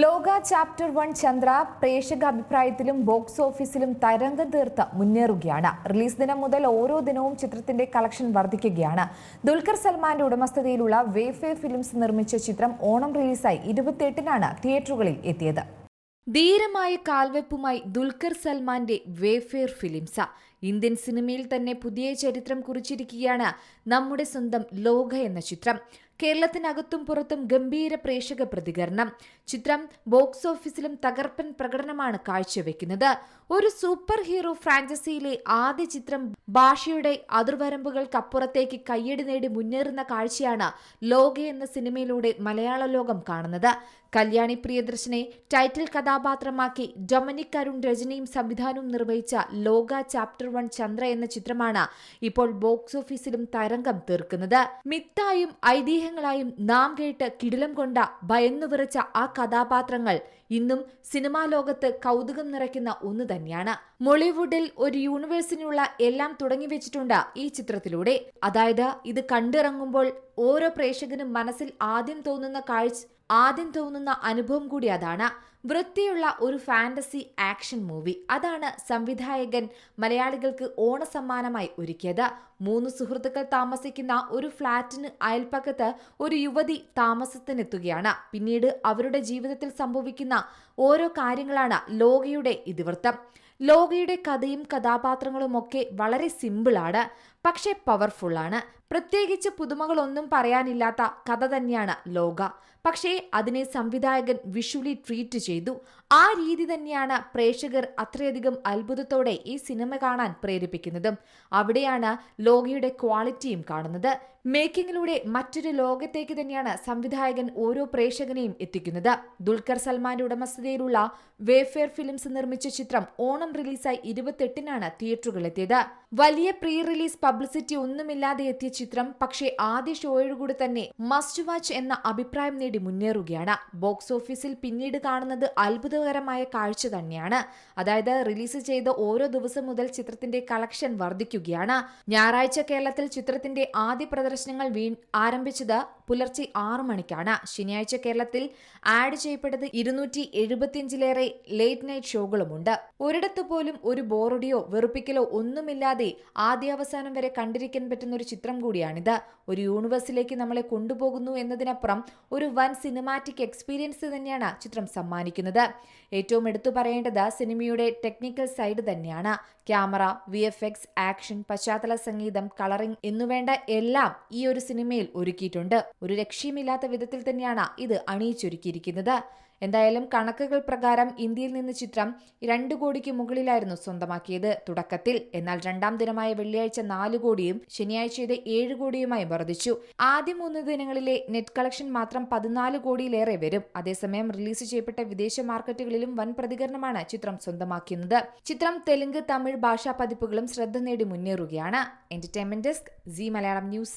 ലോക chapter one Chandra പ്രേക്ഷക അഭിപ്രായത്തിലും box ഓഫീസിലും തരംഗം തീർത്ത് മുന്നേറുകയാണ്. റിലീസ് ദിനം മുതൽ ഓരോ ദിനവും ചിത്രത്തിന്റെ കളക്ഷൻ വർദ്ധിക്കുകയാണ് ദുൽഖർ സൽമാന്റെ ഉടമസ്ഥതയിലുള്ള വേഫേ ഫിലിംസ് നിർമ്മിച്ച ചിത്രം ഓണം റിലീസായി ഇരുപത്തിയെട്ടിനാണ് തിയേറ്ററുകളിൽ എത്തിയത്. ധീരമായ കാൽവെപ്പുമായി ദുൽഖർ സൽമാന്റെ വേഫെയർ ഫിലിംസ. ഇന്ത്യൻ സിനിമയിൽ തന്നെ പുതിയ ചരിത്രം കുറിച്ചിരിക്കുകയാണ് നമ്മുടെ സ്വന്തം ലോക എന്ന ചിത്രം. കേരളത്തിനകത്തും പുറത്തും ഗംഭീര പ്രേക്ഷക പ്രതികരണം. ചിത്രം ബോക്സ് ഓഫീസിലും തകർപ്പൻ പ്രകടനമാണ് കാഴ്ചവെക്കുന്നത്. ഒരു സൂപ്പർ ഹീറോ ഫ്രാഞ്ചൈസിയിലെ ആദ്യ ചിത്രം ഭാഷയുടെ അതിർവരമ്പുകൾക്കപ്പുറത്തേക്ക് കയ്യടി നേടി മുന്നേറുന്ന കാഴ്ചയാണ് ലോക എന്ന സിനിമയിലൂടെ മലയാള ലോകം കാണുന്നത്. കല്യാണി പ്രിയദർശനെ ടൈറ്റിൽ കഥാപാത്രമാക്കി ഡൊമിനിക് അരുൺ രചനയും സംവിധാനവും നിർവഹിച്ച ലോക ചാപ്റ്റർ വൺ ചന്ദ്ര എന്ന ചിത്രമാണ് ഇപ്പോൾ ബോക്സ് ഓഫീസിലും തരംഗം തീർക്കുന്നത്. മിത്തായും ഐതിഹ്യങ്ങളായും നാം കേട്ട് കിടിലം കൊണ്ട ഭയന്നു വിറച്ച ആ കഥാപാത്രങ്ങൾ ഇന്നും സിനിമാ ലോകത്ത് കൗതുകം നിറയ്ക്കുന്ന ഒന്ന് തന്നെയാണ്. മോളിവുഡിൽ ഒരു യൂണിവേഴ്സിനുള്ള എല്ലാം തുടങ്ങി വെച്ചിട്ടുണ്ട് ഈ ചിത്രത്തിലൂടെ. അതായത് ഇത് കണ്ടിറങ്ങുമ്പോൾ ഓരോ പ്രേക്ഷകനും മനസ്സിൽ ആദ്യം തോന്നുന്ന കാഴ്ച ആദ്യം തോന്നുന്ന അനുഭവം കൂടി അതാണ്. വൃത്തിയുള്ള ഒരു ഫാന്റസി ആക്ഷൻ മൂവി. അതാണ് സംവിധായകൻ മലയാളികൾക്ക് ഓണസമ്മാനമായി ഒരുക്കിയത്. മൂന്ന് സുഹൃത്തുക്കൾ താമസിക്കുന്ന ഒരു ഫ്ളാറ്റിന് അയൽപ്പക്കത്ത് ഒരു യുവതി താമസത്തിനെത്തുകയാണ്. പിന്നീട് അവരുടെ ജീവിതത്തിൽ സംഭവിക്കുന്ന ഓരോ കാര്യങ്ങളാണ് ലോകയുടെ ഇതിവൃത്തം. ലോകയുടെ കഥയും കഥാപാത്രങ്ങളും ഒക്കെ വളരെ സിമ്പിളാണ് പക്ഷേ പവർഫുള്ളാണ്. പ്രത്യേകിച്ച് പുതുമകളൊന്നും പറയാനില്ലാത്ത കഥ തന്നെയാണ് ലോക. പക്ഷേ അതിനെ സംവിധായകൻ വിഷ്വലി ട്രീറ്റ് ചെയ്തു. ആ രീതി തന്നെയാണ് പ്രേക്ഷകർ അത്രയധികം അത്ഭുതത്തോടെ ഈ സിനിമ കാണാൻ പ്രേരിപ്പിക്കുന്നതും. അവിടെയാണ് ലോകയുടെ ക്വാളിറ്റിയും കാണുന്നത്. മേക്കിങ്ങിലൂടെ മറ്റൊരു ലോകത്തേക്ക് തന്നെയാണ് സംവിധായകൻ ഓരോ പ്രേക്ഷകനെയും എത്തിക്കുന്നത്. ദുൽഖർ സൽമാന്റെ ഉടമസ്ഥതയിലുള്ള വേഫെയർ ഫിലിംസ് നിർമ്മിച്ച ചിത്രം ഓണം റിലീസായി ഇരുപത്തെട്ടിനാണ് തിയേറ്ററുകളിലെത്തിയത്. വലിയ പ്രീ റിലീസ് പബ്ലിസിറ്റി ഒന്നുമില്ലാതെ എത്തിയ ചിത്രം പക്ഷേ ആദ്യ ഷോയോടുകൂടി തന്നെ മസ്റ്റ് വാച്ച് എന്ന അഭിപ്രായം നേടി മുന്നേറുകയാണ്. ബോക്സ് ഓഫീസിൽ പിന്നീട് കാണുന്നത് അത്ഭുതകരമായ കാഴ്ച തന്നെയാണ്. അതായത് റിലീസ് ചെയ്ത ഓരോ ദിവസം മുതൽ ചിത്രത്തിന്റെ കളക്ഷൻ വർദ്ധിക്കുകയാണ് ഞായറാഴ്ച കേരളത്തിൽ ചിത്രത്തിന്റെ ആദ്യ പ്രദർശനങ്ങൾ വീ ആരംഭിച്ചത് പുലർച്ചെ ആറു മണിക്കാണ്. ശനിയാഴ്ച കേരളത്തിൽ ആഡ് ചെയ്യപ്പെട്ടത് ഇരുന്നൂറ്റി എഴുപത്തിയഞ്ചിലേറെ ലേറ്റ് നൈറ്റ് ഷോകളുമുണ്ട്. ഒരിടത്ത് പോലും ഒരു ബോറടിയോ വെറുപ്പിക്കലോ ഒന്നുമില്ലാതെ ആദ്യാവസാനം വരെ കണ്ടിരിക്കാൻ പറ്റുന്ന ഒരു ചിത്രം കൂടിയാണിത്. ഒരു യൂണിവേഴ്സിലേക്ക് നമ്മളെ കൊണ്ടുപോകുന്നു എന്നതിനപ്പുറം ഒരു വൻ സിനിമാറ്റിക് എക്സ്പീരിയൻസ് തന്നെയാണ് ചിത്രം സമ്മാനിക്കുന്നത്. ഏറ്റവും എടുത്തു പറയേണ്ടത് സിനിമയുടെ ടെക്നിക്കൽ സൈഡ് തന്നെയാണ്. Camera V F X action പശ്ചാത്തല സംഗീതം കളറിംഗ് എന്നുവേണ്ട എല്ലാം ഈ ഒരു സിനിമയിൽ ഒരുക്കിയിട്ടുണ്ട്. ഒരു രക്ഷയുമില്ലാത്ത വിധത്തിൽ തന്നെയാണ് ഇത് അണിയിച്ചൊരുക്കിയിരിക്കുന്നത്. എന്തായാലും കണക്കുകൾ പ്രകാരം ഇന്ത്യയിൽ നിന്ന് ചിത്രം രണ്ടു കോടിക്ക് മുകളിലായിരുന്നു സ്വന്തമാക്കിയത് തുടക്കത്തിൽ. എന്നാൽ രണ്ടാം ദിനമായ വെള്ളിയാഴ്ച നാല് കോടിയും ശനിയാഴ്ച ഇത് ഏഴ് കോടിയുമായി വർദ്ധിച്ചു. ആദ്യ മൂന്ന് ദിനങ്ങളിലെ നെറ്റ് കളക്ഷൻ മാത്രം പതിനാല് കോടിയിലേറെ വരും. അതേസമയം റിലീസ് ചെയ്യപ്പെട്ട വിദേശ മാർക്കറ്റുകളിലും വൻ പ്രതികരണമാണ് ചിത്രം സ്വന്തമാക്കുന്നത് ചിത്രം തെലുങ്ക് തമിഴ് ഭാഷാ പതിപ്പുകളും ശ്രദ്ധ നേടി മുന്നേറുകയാണ്. Entertainment desk Zee Malayalam news